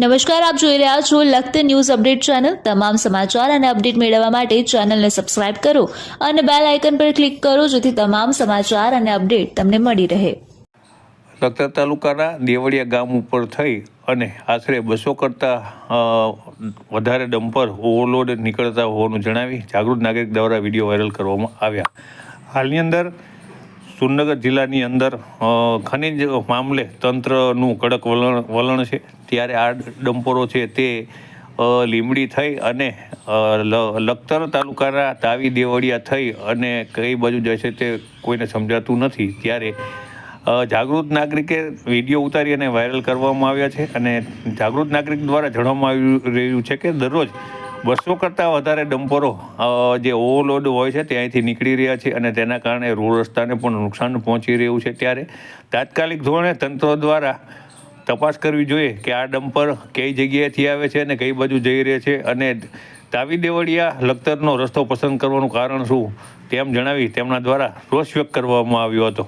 નમસ્કાર, આપ જોઈ રહ્યા છો લખત ન્યૂઝ અપડેટ ચેનલ. તમામ સમાચાર અને અપડેટ મેળવવા માટે ચેનલને સબસ્ક્રાઇબ કરો અને બેલ આઇકન પર ક્લિક કરો જેથી તમામ સમાચાર અને અપડેટ તમને મળી રહે. લખતર તાલુકાના દેવળિયા ગામ ઉપર થઈ અને આશરે બસો કરતાં વધારે ડમ્પર ઓવરલોડ નીકળતા હોવાનું જણાવી જાગૃત નાગરિક દ્વારા વીડિયો વાયરલ કરવામાં આવ્યા. હાલની અંદર સુરનગર જિલ્લાની અંદર ખનિજ મામલે તંત્રનું કડક વલણ વલણ છે. ત્યારે આ ડમ્પરો છે તે લીમડી થઈ અને લખતર તાલુકાના તાવી દેવળિયા થઈ અને કઈ બાજુ જશે તે કોઈને સમજાતું નથી. ત્યારે જાગૃત નાગરિકે વીડિયો ઉતારી અને વાયરલ કરવામાં આવ્યા છે અને જાગૃત નાગરિક દ્વારા જણાવવામાં આવી રહ્યું છે કે દરરોજ બસો કરતાં વધારે ડમ્પરો જે ઓવરલોડ હોય છે ત્યાંથી નીકળી રહ્યા છે અને તેના કારણે રોડ રસ્તાને પણ નુકસાન પહોંચી રહ્યું છે ત્યારે તાત્કાલિક ધોરણે તંત્ર દ્વારા તપાસ કરવી જોઈએ કે આ ડમ્પર કઈ જગ્યાએથી આવે છે અને કઈ બાજુ જઈ રહે છે અને તાવી દેવળિયા લખતરનો રસ્તો પસંદ કરવાનું કારણ શું તેમ જણાવી તેમના દ્વારા રોષ વ્યક્ત કરવામાં આવ્યો હતો.